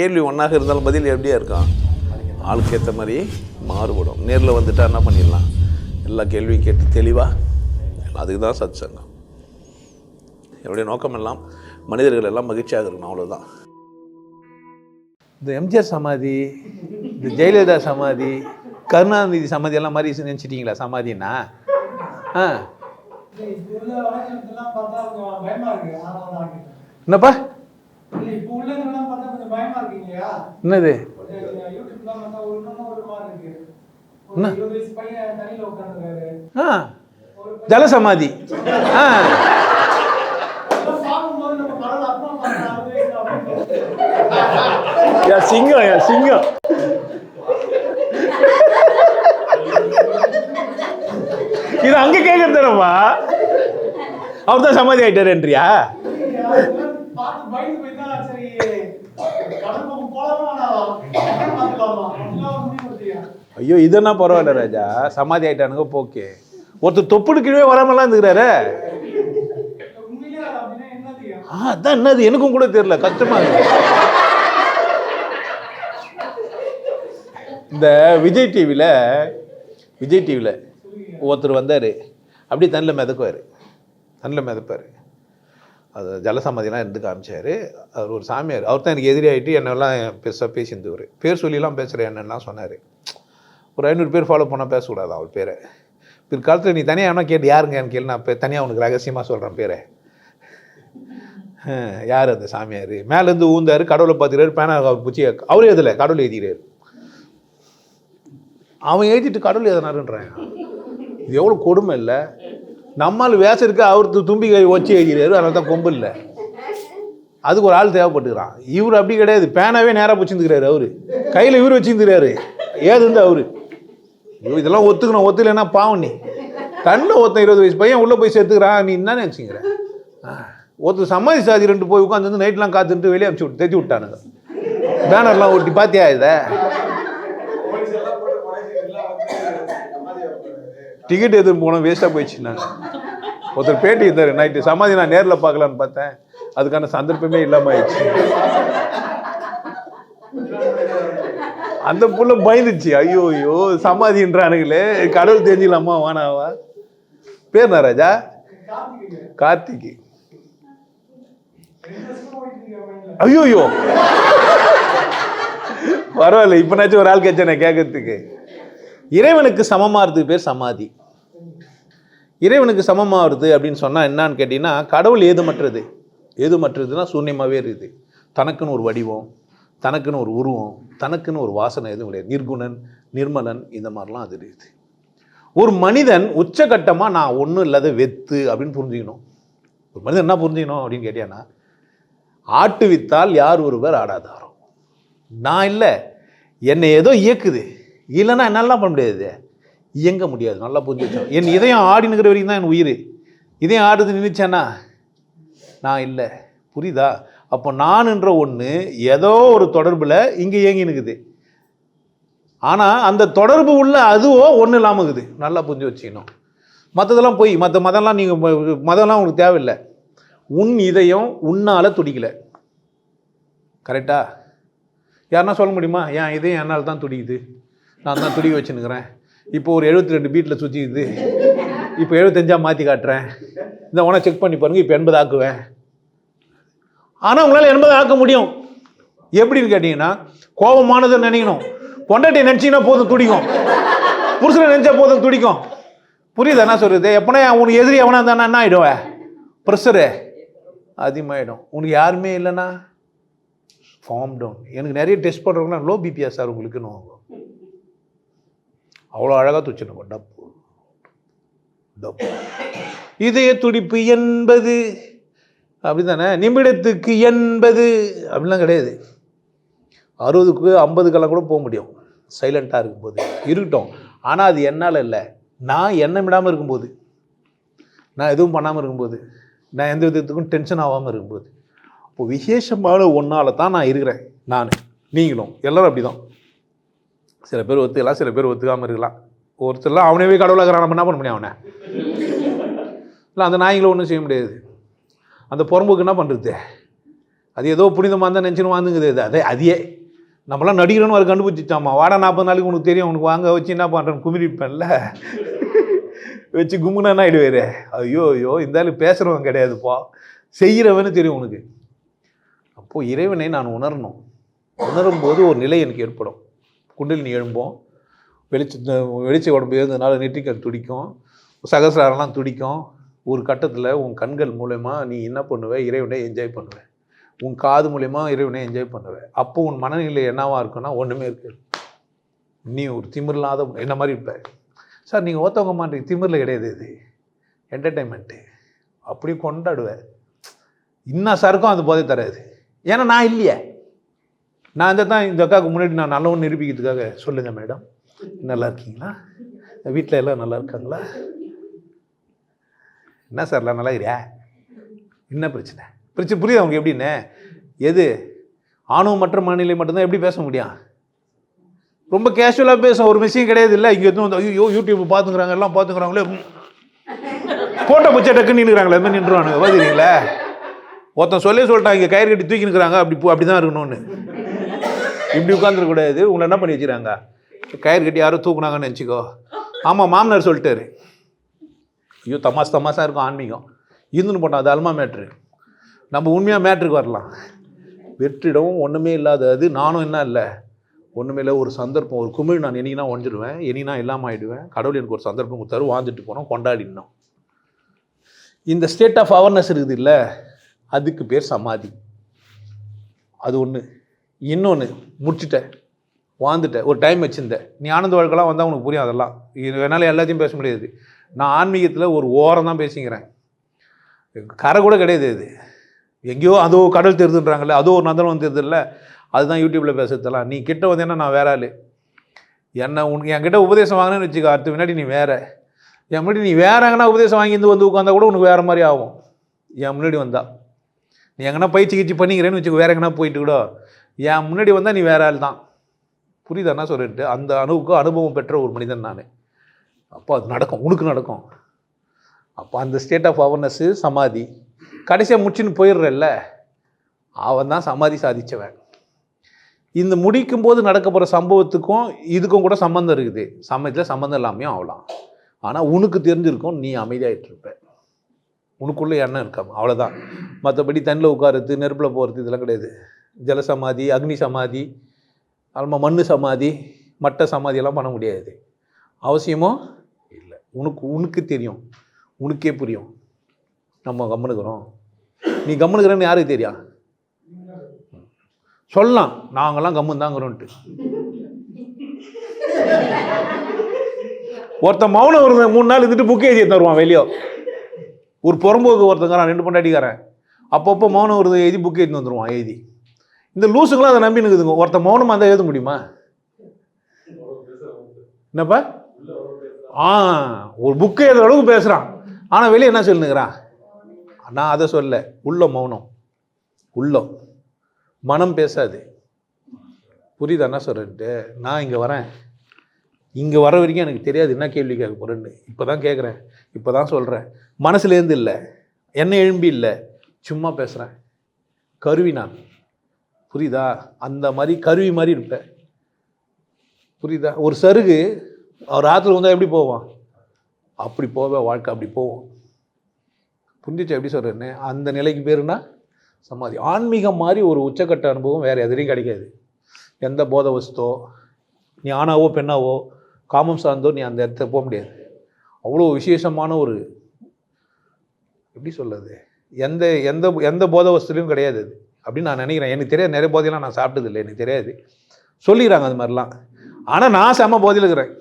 கேள்வி ஒன்றாக இருந்தாலும் பதில் எப்படியா இருக்கும்? ஆளுக்கு ஏற்ற மாதிரி மாறுபடும். நேரில் வந்துட்டா என்ன பண்ணிடலாம்? எல்லா கேள்வியும் கேட்டு தெளிவாக அதுக்கு தான் சத் சங்கம் என்னுடைய நோக்கம் எல்லாம் மனிதர்கள் எல்லாம் மகிழ்ச்சியாக இருக்கணும் அவ்வளோதான் இந்த எம்ஜிஆர் சமாதி இந்த ஜெயலலிதா சமாதி கருணாநிதி சமாதி எல்லாம் மாதிரி நினச்சிட்டிங்களா? சமாதின்னா? ஆ. என்னப்பா? என்னது? ஆ ஜலசமாதி. ஆ. சிங்கம் யா சிங்கம். இது அங்க கேட்கறதுனப்பா அவர் தான் சமாதி ஆயிட்டாருன்றியா அதெல்லாம் பார்த்து பயந்து போய் தான் சரி கடல் பக்கம் போலாமா வேணாமா பார்த்துக்கலாமா அப்படிலாம் ஒரு முடிவு எடுத்தீங்க ஐயோ இதென்னா பரவாயில்ல ராஜா. சமாதி ஆயிட்டானுங்க போக்கே. ஒருத்தர் தொப்புடு கீழே வராமலாம் இருந்துக்கிறாரு. ஆ அதான் என்னது? எனக்கும் கூட தெரியல. கஷ்டமா இந்த விஜய் டிவியில் விஜய் டிவியில் ஒருத்தர் வந்தார். அப்படியே தண்ணில் மிதக்குவார். தண்ணில் மிதப்பார். அது ஜலசமாதிலாம் இருந்து காமிச்சார். அவர் ஒரு சாமியார். அவர் தான் எனக்கு எதிரி ஆகிட்டு என்னெல்லாம் பெருசாக பேசியிருந்தவர். பேர் சொல்லிலாம் பேசுகிற என்னெல்லாம் சொன்னார். ஒரு ஐநூறு பேர் ஃபாலோ பண்ணால் பேசக்கூடாது அவர் பேரை. பிற்காலத்தில் நீ தனியாக ஆனால் கேட்டு யாருங்கன்னு கேள்வி நான் இப்போ தனியாக உனக்கு ரகசியமாக சொல்கிறேன் பேரை. யார் அந்த சாமியார்? மேலேருந்து ஊந்தார் கடவுளை பார்த்துக்கிறாரு பேனா அவர் பிடிச்சி அவரே எதில்? கடவுள் எழுதிக்கிறார். அவன் எழுதிட்டு கடவுள் எழுதினாருன்றான். இது எவ்வளோ கொடுமை இல்லை. நம்மால் வேஷம் இருக்கு அவர் தும்பி கை வச்சு எழுதிக்கிறாரு அதனால தான் கொம்பு இல்லை. அதுக்கு ஒரு ஆள் தேவைப்பட்டுக்கிறான். இவர் அப்படி கிடையாது. பேனாவே நேராக பிடிச்சிருந்துக்கிறாரு அவரு. கையில் இவர் வச்சுருந்துக்கிறாரு. ஏது இருந்து அவரு. இதெல்லாம் ஒத்துக்கணும். ஒத்துக்கலைன்னா பாவம் நீ. கண்ணில் ஒருத்தன் இருபது வயசு பையன் உள்ளே போய் சேர்த்துக்கிறான். நீ என்ன நினச்சிங்கிற ஒருத்தர் சமாதி சாதி ரெண்டு போய் உட்காந்து வந்து நைட்லாம் காத்துட்டு வெளியே அனுப்பிச்சு விட்டு தைச்சி விட்டானுங்க. பேனர்லாம் ஒட்டி பார்த்தியா இதை? டிக்கெட் எதுவும் போனோம் வேஸ்ட்டாக போயிடுச்சு நான் ஒருத்தர் பேட்டி இருந்தார் நைட்டு சமாதி நான் நேரில் பார்க்கலான்னு பார்த்தேன். அதுக்கான சந்தர்ப்பமே இல்லாமல் ஆயிடுச்சு. அந்த புள்ள பயந்துச்சு. ஐயோ ஐயோ சமாதின்றானுங்களே. கடவுள் தெரிஞ்சிக்கலாமா? வானாவா பேர் ராஜா? கார்த்திகை. கார்த்திகி ஐயோ ஐயோ. பரவாயில்ல இப்பனாச்சும் ஒரு ஆள் கேச்சேனே கேட்கறதுக்கு. இறைவனுக்கு சமமாகிறதுக்கு பேர் சமாதி. இறைவனுக்கு சமமாகிறது அப்படின்னு சொன்னால் என்னான்னு கேட்டிங்கன்னா கடவுள் ஏதுமற்றது? ஏதுமற்றதுன்னா சூன்யமாகவே இருக்குது. தனக்குன்னு ஒரு வடிவம். தனக்குன்னு ஒரு உருவம் தனக்குன்னு ஒரு வாசனை எதுவும் கிடையாது. நிர்குணன் நிர்மலன் இந்த மாதிரிலாம் அது இருக்குது. ஒரு மனிதன் உச்சகட்டமாக நான் ஒன்றும் இல்லாத வெத்து அப்படின்னு புரிஞ்சுக்கணும். ஒரு மனிதன் என்ன புரிஞ்சுக்கணும் அப்படின்னு கேட்டியான்னா ஆட்டு வித்தால் யார் ஒருவர் ஆடாதாரோ. நான் இல்லை என்னை ஏதோ இயக்குது. இல்லைன்னா என்னாலாம் பண்ண முடியாது. இயங்க முடியாது. நல்லா புரிஞ்சு வச்சோம் என் இதயம் ஆடினுக்கிற வரைக்கும் தான் என் உயிர். இதயம் ஆடுது நின்றுச்சேன்னா நான் இல்லை. புரியுதா? அப்போ நான்ன்ற ஒன்று ஏதோ ஒரு தொடர்பில் இங்கே இயங்கி நிற்குது ஆனால் அந்த தொடர்பு உள்ள அதுவோ ஒன்றும் இல்லாமல் இருக்குது. நல்லா புரிஞ்சு வச்சுக்கணும். மற்றதெல்லாம் போய் மற்ற மதம்லாம் நீங்கள் மதம்லாம் உங்களுக்கு தேவையில்லை. உன் இதயம் உன்னால் துடிக்கலை. கரெக்டா யாருன்னா சொல்ல முடியுமா? என் இதயம் என்னால் தான் துடிக்குது. நான் தான் துடிக்க வச்சுன்னுக்கிறேன். இப்போ ஒரு எழுபத்தி ரெண்டு பீட்டில் சுற்றிக்குது இப்போ எழுபத்தஞ்சா மாற்றி காட்டுறேன். இந்த உன செக் பண்ணி பாருங்கள் இப்போ எண்பது ஆக்குவேன். ஆனால் உங்களால் எண்பது ஆக்க முடியும். எப்படின்னு கேட்டிங்கன்னா கோபமானதை நினைக்கணும். பொண்டாட்டி நினச்சிங்கன்னா போதும் துடிக்கும். புருஷனை நினச்சா போதும் துடிக்கும். புரியுது? என்ன சொல்கிறது எப்போனா உனக்கு எதிரி எவனா இருந்தானா என்ன ஆகிடுவேன் ப்ரெஷரு. அதிகமாகிடும் உனக்கு யாருமே இல்லைன்னா ஃபார்ம் டவுன் எனக்கு நிறைய டெஸ்ட் பண்ணுறவங்களாம் லோ பிபியா சார் உங்களுக்குன்னு அவ்வளோ அழகாக துச்சிருக்கோம் டப்பு. டப்பு. இதய துடிப்பு என்பது அப்படி தானே நிமிடத்துக்கு எண்பது அப்படிலாம் கிடையாது. அறுபதுக்கு ஐம்பதுக்கெல்லாம் கூட போக முடியும். சைலண்ட்டாக இருக்கும்போது. இருக்கட்டும். ஆனால் அது என்னால் இல்லை. நான் எண்ணம் விடாமல் இருக்கும்போது. நான் எதுவும் பண்ணாமல் இருக்கும்போது. நான் எந்த விதத்துக்கும் டென்ஷன் ஆகாமல் இருக்கும்போது. இப்போ விசேஷமான ஒன்றால் தான் நான் இருக்கிறேன். நான். நீங்களும். எல்லோரும் அப்படி தான் சில பேர் ஒத்துக்கலாம். சில பேர் ஒத்துக்காமல் இருக்கலாம். ஒருத்தர்லாம் அவனவே கடவுளாகிறான் நம்ம என்ன பண்ண முடியும் அவனை? இல்லை அந்த நாய்களை ஒன்றும் செய்ய முடியாது. அந்த புறம்புக்கு என்ன பண்ணுறது அது ஏதோ புனிதமாக இருந்தால் நினச்சின்னு வாங்குங்குது அது அதே அதையே. நம்மளாம் நடிக்கிறோன்னு அவர் கண்டுபிடிச்சிட்டாமா? வாடா நாற்பது நாளைக்கு உனக்கு தெரியும். உனக்கு வாங்க வச்சு என்ன பண்ணுறேன்னு குமிரிப்பேன்ல. வச்சு கும்புனா ஆகிடுவார் ஐயோ ஐயோ இந்த ஆளு பேசுகிறவன் கிடையாதுப்பா செய்கிறவன்னு தெரியும் உனக்கு. அப்போது இறைவனை நான் உணரணும். உணரும் போது ஒரு நிலை எனக்கு ஏற்படும். குண்டலினி எழும்போம். வெளிச்ச வெளிச்ச உடம்பு எழுந்ததுனால நெற்றிக்கல் துடிக்கும். சகசிராரெல்லாம் துடிக்கும். ஒரு கட்டத்தில் உன் கண்கள் மூலயமா நீ என்ன பண்ணுவ? இறைவனை என்ஜாய் பண்ணுவேன் உன் காது மூலயமா இறைவனை என்ஜாய் பண்ணுவ. அப்போ உன் மனநிலை என்னவாக இருக்குன்னா ஒன்றுமே இருக்கு நீ ஒரு திமிரில்லாத என்ன மாதிரி இருப்ப? சார் நீங்கள் ஒருத்தவங்க மாட்டீங்க திமிரில் கிடையாது இது. என்டர்டைன்மெண்ட்டு அப்படி கொண்டாடுவேன் இன்னும் சருக்கும் அது போதை தராது. ஏன்னா நான் இல்லையே. நான் இந்த தான் இந்த அக்காவுக்கு முன்னாடி நான் நல்லவன் நிரூபிக்கிறதுக்காக சொல்லுங்கள் மேடம். நல்லா இருக்கீங்களா? வீட்டில் எல்லாம் நல்லா இருக்காங்களா? என்ன சார் எல்லாம் நல்லா இருக்கிறியா? என்ன பிரச்சனை? பிரச்சனை புரியுது அவங்க எப்படின்னு? எது? ஆணவம் மற்ற மாநிலம் மட்டும்தான் எப்படி பேச முடியும்? ரொம்ப கேஷுவலாக பேச ஒரு விஷயம் கிடையாது இல்லை. இங்கே எதுவும் வந்து ஐயோ யூடியூப் பார்த்துக்கிறாங்க எல்லாம் பார்த்துக்கிறாங்களே. போட்டோ பச்சை டக்குன்னு நின்றுக்கிறாங்களே அது மாதிரி நின்றுவானுங்க பார்த்துக்கிறீங்களா ஒருத்தன் சொல்லி சொல்லிட்டான் இங்கே கயிறு கட்டி தூக்கி நிற்கிறாங்க அப்படி போ- அப்படி தான் இருக்கணும்னு. இப்படி உட்காந்துருக்கூடாது உங்களை என்ன பண்ணி வச்சுக்கிறாங்க? கயிறு கட்டி யாரும் தூக்குனாங்கன்னு நினச்சிக்கோ. ஆமாம் மாமனார் சொல்லிட்டாரு. ஐயோ தமாஸ் தமாஸாக இருக்கும் ஆன்மீகம். இருந்துன்னு போட்டோம் அது அல்மா மேட்ரு. நம்ம உண்மையாக மேட்ருக்கு வரலாம். வெற்றிடவும் ஒன்றுமே இல்லாத அது நானும் என்ன இல்லை. ஒன்றுமே இல்லை ஒரு சந்தர்ப்பம் ஒரு குமிழ் நான் என்னைக்குனா ஒழிஞ்சிடுவேன் என்னைக்குனா இல்லாமல் ஆகிடுவேன் கடவுள் எனக்கு ஒரு சந்தர்ப்பம் கொடுத்தாரு வாழ்ந்துட்டு போனோம் கொண்டாடினோம். இந்த ஸ்டேட் ஆஃப் அவேர்னஸ் இருக்குது இல்லை அதுக்கு பேர் சமாதி. அது ஒன்று இன்னொன்று முடிச்சிட்டேன். வாழ்ந்துட்டேன். ஒரு டைம் வச்சுருந்தேன். நீ ஆனந்த வாழ்க்கைலாம் வந்தால் உனக்கு புரியும் அதெல்லாம். இது என்னால் எல்லாத்தையும் பேச முடியாது. நான் ஆன்மீகத்தில் ஒரு ஓரம் தான் பேசிக்கிறேன். கரை கூட கிடையாது இது. எங்கேயோ அதோ கடல் தெரிதுன்றாங்கல்ல அதோ ஒரு நந்தனம் தெரிதில்ல அதுதான் யூடியூப்பில் பேசுறதெல்லாம். நீ கிட்ட வந்தேன்னா நான் வேற ஆள். என்ன உனக்கு என்கிட்ட உபதேசம் வாங்கினேன்னு வச்சுக்க அடுத்த முன்னாடி நீ வேற. என் முன்னாடி நீ வேறங்கன்னா உபதேசம் வாங்கி வந்து உட்காந்தா கூட உனக்கு வேற மாதிரி ஆகும். என் முன்னாடி வந்தா. நீ எங்கன்னா பயிற்சி கிச்சி பண்ணிக்கிறேன்னு வச்சுக்க வேற எங்கன்னா போயிட்டு கூட. என் முன்னாடி வந்தால் நீ வேற ஆள் தான் புரியுதா? என்ன சொல்லிட்டு அந்த அணுவுக்கு அனுபவம் பெற்ற ஒரு மனிதன் நான். அப்போ அது நடக்கும் உனக்கு நடக்கும். அப்போ அந்த ஸ்டேட் ஆஃப் அவேர்னஸ்ஸு சமாதி. கடைசியாக முடிச்சுன்னு போயிடுறல்ல அவன் தான் சமாதி சாதித்தவன் இந்த முடிக்கும் போது நடக்க போகிற சம்பவத்துக்கும் இதுக்கும் கூட சம்மந்தம் இருக்குது. சமயத்தில் சம்மந்தம் இல்லாமையும் ஆகலாம். ஆனால் உனக்கு தெரிஞ்சிருக்கும் நீ அமைதியாயிட்டு இருப்ப. உனக்குள்ளே எண்ணம் இருக்காம அவ்வளோதான் மற்றபடி தண்ணியில் உட்காருறது நெருப்பில் போகிறது இதெல்லாம் கிடையாது. ஜல சமாதி அக்னி சமாதி அல்மா மண் சமாதி மட்ட சமாதியெல்லாம் பண்ண முடியாது. அவசியமோ உனக்கு உனக்கு தெரியும். உனக்கே புரியும். நம்ம கம்முனுக்குறோம். நீ கம்முனுக்குறேன்னு யாருக்கு தெரியா சொல்லலாம். நாங்கெல்லாம் கம்முன்னு தாங்கிறோன்ட்டு ஒருத்தன் மௌனம் ஒரு மூணு நாள் இருந்துட்டு புக்கே எழுதி தருவான் வெளியோ. ஒரு புறம்போக்கு ஒருத்தங்கிறான் ரெண்டு பொண்டாட்டிக்காரன். அப்பப்போ மௌனம் ஒரு எழுதி புக்கு எழுதி வந்துடுவான் எழுதி. இந்த லூசுங்களாம் அதை நம்பி நிற்குதுங்க ஒருத்தன் மௌனமாக இருந்தால் எழுத முடியுமா? என்னப்பா? ஆ ஒரு புக்கு எழுதுற அளவுக்கு பேசுகிறான் ஆனால் வெளியே என்ன சொல்லுங்கிறான்? நான் அதை சொல்ல உள்ள மௌனம். உள்ளம் மனம் பேசாது. புரியுதா என்ன சொல்கிறேன்ட்டு நான் இங்கே வரேன். இங்கே வர வரைக்கும் எனக்கு தெரியாது என்ன கேள்வி கேட்க போகிறேன்னு இப்போ தான் கேட்குறேன் இப்போ தான் சொல்கிறேன் மனசுலேருந்து இல்லை. என்ன எழும்பி இல்லை. சும்மா பேசுகிறேன் கருவி நான். புரியுதா? அந்த மாதிரி கருவி மாதிரி இருப்பேன். புரியுதா? ஒரு சருகு அவர் ஆற்றுல வந்தால் எப்படி போவான்? அப்படி போவேன் வாழ்க்கை அப்படி போவோம் புரிஞ்சிச்சு எப்படி சொல்கிறேன்னு அந்த நிலைக்கு பேருனா சமாதி. ஆன்மீகம் மாதிரி ஒரு உச்சக்கட்ட அனுபவம் வேறு எதுலேயும் கிடைக்காது. எந்த போத வசத்தோ நீ ஆணாவோ பெண்ணாவோ காமம் சார்ந்தோ நீ அந்த இடத்துக்கு போக முடியாது. அவ்வளோ விசேஷமான ஒரு எப்படி சொல்கிறது எந்த எந்த எந்த போத வசத்துலையும் கிடையாது அது. அப்படின்னு நான் நினைக்கிறேன். எனக்கு தெரியாது. நிறைய போதையெல்லாம் நான் சாப்பிட்டதில்லை. எனக்கு தெரியாது. சொல்லிக்கிறாங்க அது மாதிரிலாம். ஆனால் நான் செம்ம போதையில் இருக்கிறேன்.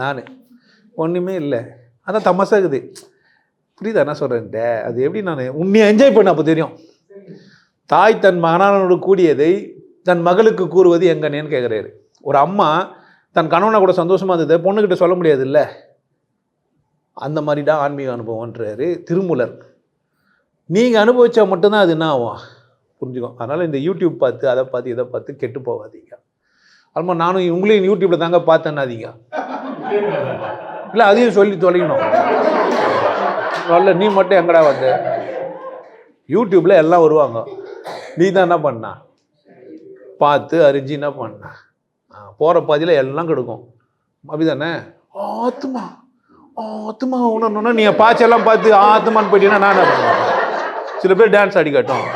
நான். ஒன்றுமே இல்லை. அதான் தமாசா இருக்குது புரியுதா என்ன சொல்கிறேன்ட்ட அது எப்படி நான்? உன்னை என்ஜாய் பண்ண அப்போ தெரியும். தாய் தன் மகனானோடு கூடியதை தன் மகளுக்கு கூறுவது எங்கன்னு கேட்குறாரு ஒரு அம்மா தன் கணவனை கூட சந்தோஷமாக இருந்தது பொண்ணுக்கிட்ட சொல்ல முடியாது இல்லை அந்த மாதிரி தான் ஆன்மீக அனுபவம்ன்றாரு திருமூலர். நீங்கள் அனுபவித்தா மட்டும்தான் அது என்ன ஆகும்? புரிஞ்சுக்கும் அதனால் இந்த யூடியூப் பார்த்து அதை பார்த்து இதை பார்த்து கெட்டு போகாதீங்க. அதுமாதிரி நானும் உங்களையும் யூடியூப்பில் தாங்க பார்த்தேன்னாதீங்க இல்லை அதையும் சொல்லி தொலைக்கணும். நல்ல நீ மட்டும் எங்கடா வந்து? யூடியூப்பில் எல்லாம் வருவாங்க. நீ தான் என்ன பண்ணா? பார்த்து அறிஞ்சு என்ன பண்ண? போகிற பாதியில் எல்லாம் கெடுக்கும். அப்படிதானே? ஆத்துமா. ஆத்துமா உணரணும்னா நீங்கள் பாச்செல்லாம் பார்த்து ஆத்மான்னு போயிட்டீங்கன்னா நான் என்ன பண்ணுவேன்? சில பேர் டான்ஸ் ஆடி காட்டும்.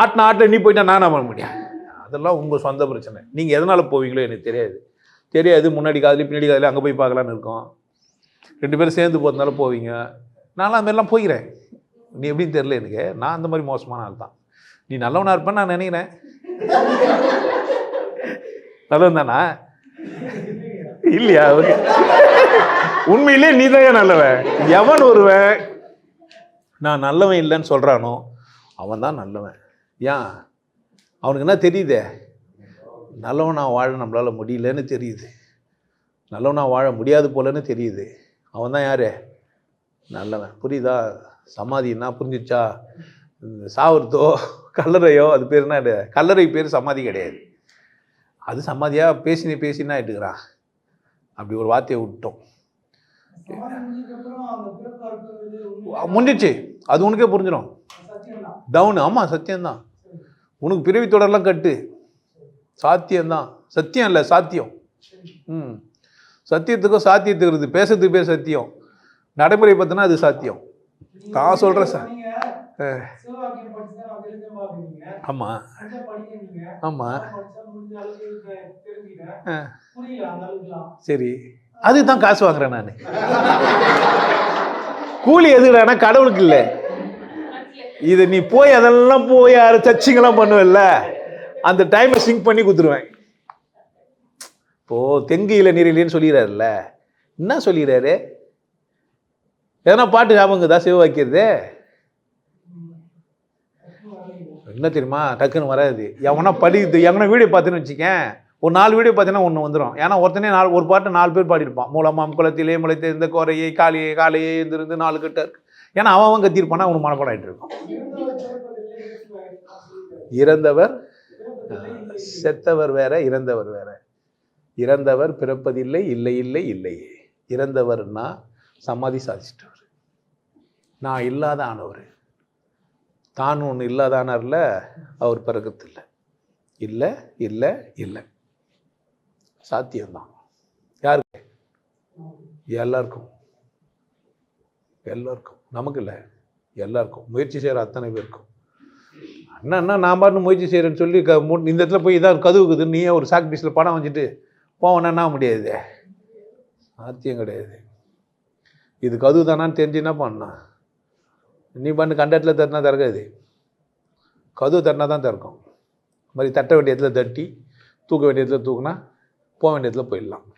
ஆட்டின ஆட்டில் நீ போயிட்டா நான் என்ன பண்ண முடியும்? அதெல்லாம் உங்கள் சொந்த பிரச்சனை. நீங்கள் எதனால் போவீங்களோ எனக்கு தெரியாது. தெரியாது முன்னாடி காதலி பின்னாடி காதலி அங்கே போய் பார்க்கலான்னு இருக்கோம். ரெண்டு பேரும் சேர்ந்து போகிறதுனால போவீங்க. நான்லாம் அந்த மாதிரிலாம் நீ எப்படின்னு தெரில எனக்கு. நான் அந்த மாதிரி மோசமான ஆள் தான். நீ நல்லவனாக இருப்பேன்னு நான் நினைக்கிறேன். நல்லவன் தானா? இல்லையா? ஓகே. உண்மையிலே நீ தான் நல்லவன். எவன் ஒருவன்? நான் நல்லவன் இல்லைன்னு சொல்கிறானோ அவன் தான் நல்லவன். ஏன்? அவனுக்கு என்ன தெரியுதே? நல்லவனா வாழ நம்மளால் முடியலன்னு தெரியுது. நல்லவனா வாழ முடியாது போலன்னு தெரியுது. அவன் தான் யார்? நல்லவன். புரியுதா? சமாதின்னா புரிஞ்சிச்சா? இந்த சாவரத்தோ? கல்லறையோ? அது பேர் என்ன? கல்லறை பேர் சமாதி கிடையாது. அது சமாதியாக பேசினே பேசினா எடுக்கிறான் அப்படி ஒரு வார்த்தையை விட்டோம். முடிஞ்சிச்சு. அது உனக்கே புரிஞ்சிடும். டவுன். ஆமாம் சத்தியம்தான். உனக்கு பிறவி தொடரெல்லாம் கட்டு. சாத்தியம்தான். சத்தியம் இல்லை சாத்தியம். ம். சத்தியத்துக்கும் சாத்தியத்துக்கு இருக்குது. பேசுறதுக்கு பேர் சத்தியம். நடைமுறை பார்த்தோன்னா அது சாத்தியம். நான் சொல்கிறேன் சார். ஆமாம் ஆமாம் சரி. அதுக்கு தான் காசு வாங்குறேன் நான். கூலி எதுக்குறானா கடவுளுக்கு இல்லை. இது நீ போய் அதெல்லாம் போய் யாரு சர்ச்சிங்கெல்லாம் பண்ணுவல்ல? அந்த டைமை சிங்க் பண்ணி கொடுத்துருவேன் இப்போ தெங்கையில் நீரிலேன்னு சொல்லிடுறாருல்ல. என்ன சொல்லிடுறாரு? எதனா பாட்டு ஞாபகங்கதா சிவவாக்கியது என்ன தெரியுமா? டக்குன்னு வராது. எவனா படிக்குது எவனா வீடியோ பார்த்துன்னு வச்சுக்கேன். ஒரு நாலு வீடியோ பார்த்தீங்கன்னா ஒன்று வந்துடும் ஏன்னா ஒருத்தனே நாலு ஒரு பாட்டு நாலு பேர் பாடியிருப்பான். மூலமாம் குளத்திலே முளைத்த இந்த கோரையை காலையே காலையே இருந்து நாலு கிட்ட இருக்கு. ஏன்னா அவன் அவன் கத்திருப்பானா அவனுக்கு மனப்பாடம் ஆகிட்டு இருக்கும். இறந்தவர் செத்தவர் வேற இறந்தவர் வேற. இறந்தவர் பிறப்பதில்லை இல்லை இல்லை இல்லையே. இறந்தவர்னா சமாதி சாதிச்சிட்டவர். நான் இல்லாத ஆனவர். தான் ஒன்று இல்லாதானார்ல அவர் பிறக்கத்தில்லை. இல்லை இல்லை இல்லை. சாத்தியம்தான். யாருக்கு? எல்லாருக்கும். எல்லாருக்கும். நமக்கு இல்லை. எல்லாருக்கும். முயற்சி செய்கிற அத்தனை பேருக்கும். அண்ணா நான் பாட்டு முயற்சி செய்கிறேன்னு சொல்லி க மு- இந்த இடத்துல போய் இதான் கதுவுக்குது. நீயே ஒரு சாக் பீஸில் பணம் வச்சுட்டு போவனா முடியாது. சாத்தியம் கிடையாது. இது கதுவு தானான்னு தெரிஞ்சு என்ன பண்ணா நீ பண்ணு கண்ட இடத்துல தட்டினா திறக்காது. கதவு தட்டினா தான் திறக்கும். இது மாதிரி தட்ட வேண்டிய இடத்துல தட்டி தூக்க வேண்டிய இடத்துல தூக்குனா போக வேண்டிய இடத்துல போயிடலாம்.